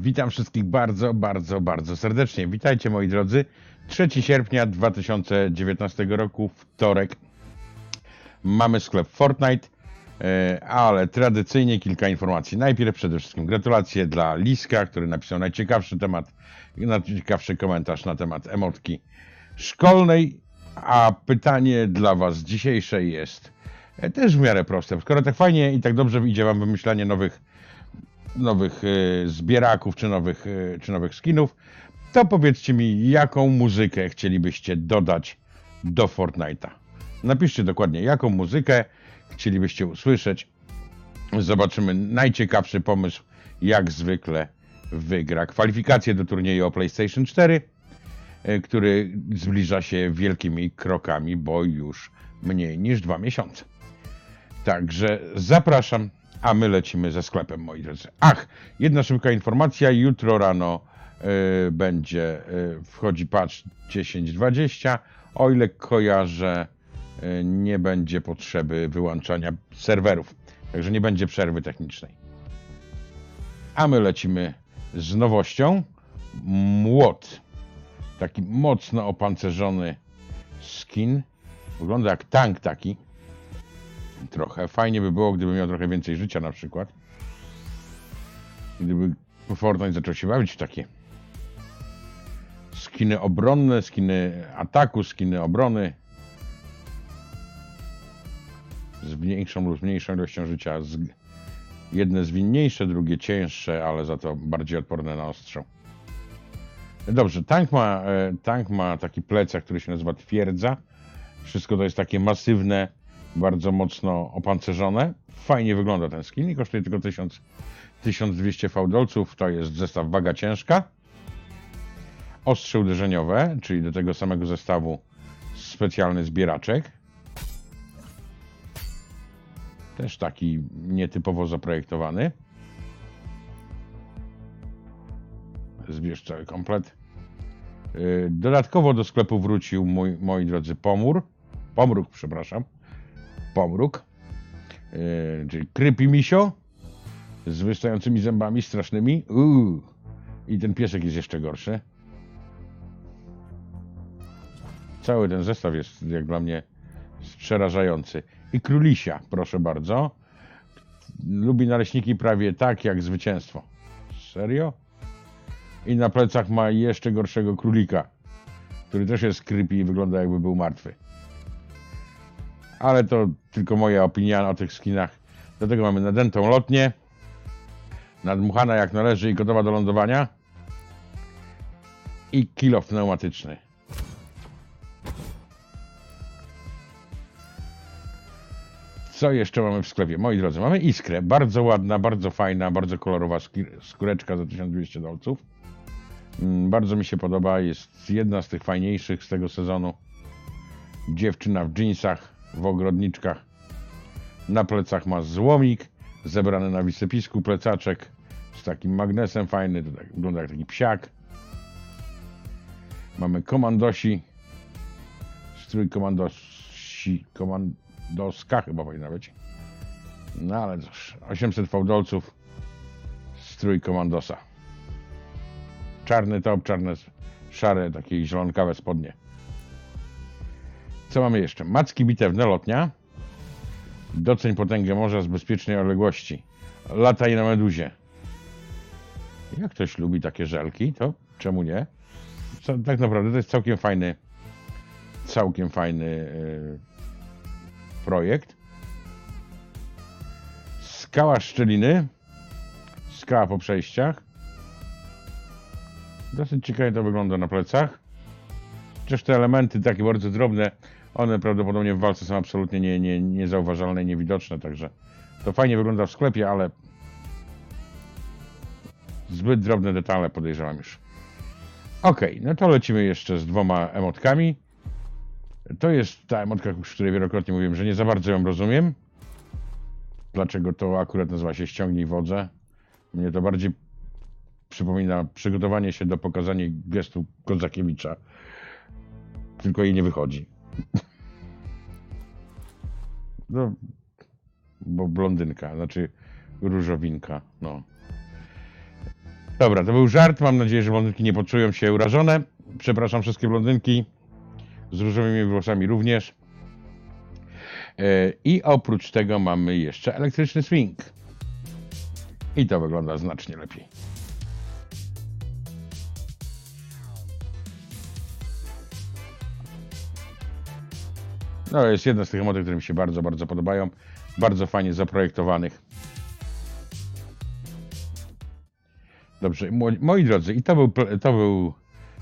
Witam wszystkich bardzo, bardzo, bardzo serdecznie. Witajcie moi drodzy. 3 sierpnia 2019 roku, wtorek. Mamy sklep Fortnite, e, ale tradycyjnie kilka informacji. Najpierw przede wszystkim gratulacje dla Liska, który napisał najciekawszy temat, najciekawszy komentarz na temat emotki szkolnej. A pytanie dla Was dzisiejsze jest e, też w miarę proste. Skoro tak fajnie i tak dobrze idzie Wam wymyślanie nowych nowych e, zbieraków czy nowych, e, czy nowych skinów, to powiedzcie mi, jaką muzykę chcielibyście dodać do Fortnite'a. Napiszcie dokładnie, jaką muzykę chcielibyście usłyszeć. Zobaczymy najciekawszy pomysł, jak zwykle wygra kwalifikacje do turnieju o PlayStation 4, e, który zbliża się wielkimi krokami, bo już mniej niż dwa miesiące. Także zapraszam, a my lecimy ze sklepem, moi drodzy. Ach, jedna szybka informacja. Jutro rano y, będzie, y, wchodzi patch 10.20. O ile kojarzę, y, nie będzie potrzeby wyłączania serwerów. Także nie będzie przerwy technicznej. A my lecimy z nowością. Młot. Taki mocno opancerzony skin. Wygląda jak tank taki trochę. Fajnie by było, gdyby miał trochę więcej życia na przykład. Gdyby Fortnite zaczął się bawić w takie skiny obronne, skiny ataku, skiny obrony. Z mniejszą lub mniejszą ilością życia. Jedne zwinniejsze, drugie cięższe, ale za to bardziej odporne na ostrzał. Dobrze, tank ma, e, tank ma taki plecak, który się nazywa twierdza. Wszystko to jest takie masywne, bardzo mocno opancerzone. Fajnie wygląda ten skin kosztuje tylko 1000, 1200 fałdolców. To jest zestaw waga ciężka. Ostrze uderzeniowe, czyli do tego samego zestawu specjalny zbieraczek. Też taki nietypowo zaprojektowany. Zbierz cały komplet. Yy, Dodatkowo do sklepu wrócił mój, moi drodzy pomór. Pomruk, przepraszam pomruk, yy, czyli krypi misio z wystającymi zębami strasznymi. Uuu. I ten piesek jest jeszcze gorszy. Cały ten zestaw jest jak dla mnie przerażający. I królisia, proszę bardzo. Lubi naleśniki prawie tak jak zwycięstwo. Serio? I na plecach ma jeszcze gorszego królika, który też jest creepy i wygląda jakby był martwy ale to tylko moja opinia o tych skinach. Do tego mamy nadętą lotnię, nadmuchana jak należy i gotowa do lądowania. I kilo pneumatyczny. Co jeszcze mamy w sklepie? Moi drodzy, mamy iskrę. Bardzo ładna, bardzo fajna, bardzo kolorowa skóreczka za 1200 dolców. Mm, bardzo mi się podoba. Jest jedna z tych fajniejszych z tego sezonu. Dziewczyna w jeansach w ogrodniczkach. Na plecach ma złomik, zebrany na wysypisku plecaczek z takim magnesem fajny, to tak, wygląda jak taki psiak. Mamy komandosi, strój komandosi, komandoska chyba powinna być. No ale cóż, 800 fałdolców, strój komandosa. Czarny top, czarne, szare, takie zielonkawe spodnie. Co mamy jeszcze? Macki bitewne, lotnia. Doceń potęgę morza z bezpiecznej odległości. Lataj na meduzie. Jak ktoś lubi takie żelki, to czemu nie? Co, tak naprawdę to jest całkiem fajny, całkiem fajny yy, projekt. Skała szczeliny. Skała po przejściach. Dosyć ciekawie to wygląda na plecach. Chociaż te elementy takie bardzo drobne one prawdopodobnie w walce są absolutnie nie, nie, niezauważalne, niewidoczne, także to fajnie wygląda w sklepie, ale zbyt drobne detale podejrzewam już. Ok, no to lecimy jeszcze z dwoma emotkami. To jest ta emotka, o której wielokrotnie mówiłem, że nie za bardzo ją rozumiem. Dlaczego to akurat nazywa się ściągnij wodze. Mnie to bardziej przypomina przygotowanie się do pokazania gestu Kozakiewicza. Tylko jej nie wychodzi. No, bo blondynka, znaczy różowinka, no. Dobra, to był żart. Mam nadzieję, że blondynki nie poczują się urażone. Przepraszam wszystkie blondynki z różowymi włosami również. E, I oprócz tego mamy jeszcze elektryczny swing. I to wygląda znacznie lepiej. No, jest jedna z tych emotek, które mi się bardzo, bardzo podobają. Bardzo fajnie zaprojektowanych. Dobrze, moi, drodzy, i to był, to był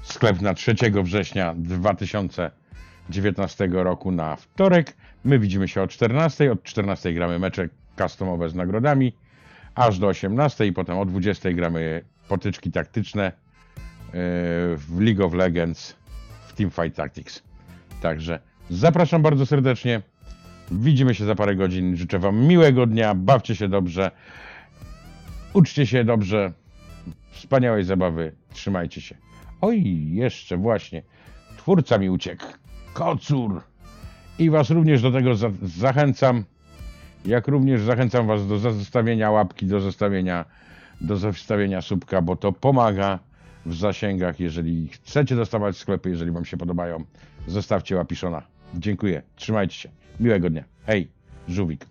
sklep na 3 września 2019 roku na wtorek. My widzimy się o 14. Od 14 gramy mecze customowe z nagrodami, aż do 18 i potem o 20 gramy potyczki taktyczne yy, w League of Legends w Teamfight Tactics. Także zapraszam bardzo serdecznie. Widzimy się za parę godzin. Życzę Wam miłego dnia. Bawcie się dobrze. Uczcie się dobrze. Wspaniałej zabawy. Trzymajcie się. Oj, jeszcze właśnie. Twórca mi uciekł. Kocur. I Was również do tego za zachęcam. Jak również zachęcam Was do zostawienia łapki, do zostawienia, do zostawienia subka, bo to pomaga w zasięgach. Jeżeli chcecie dostawać sklepy, jeżeli Wam się podobają, zostawcie łapiszona. Dziękuję. Trzymajcie się. Miłego dnia. Hej, Żółwik.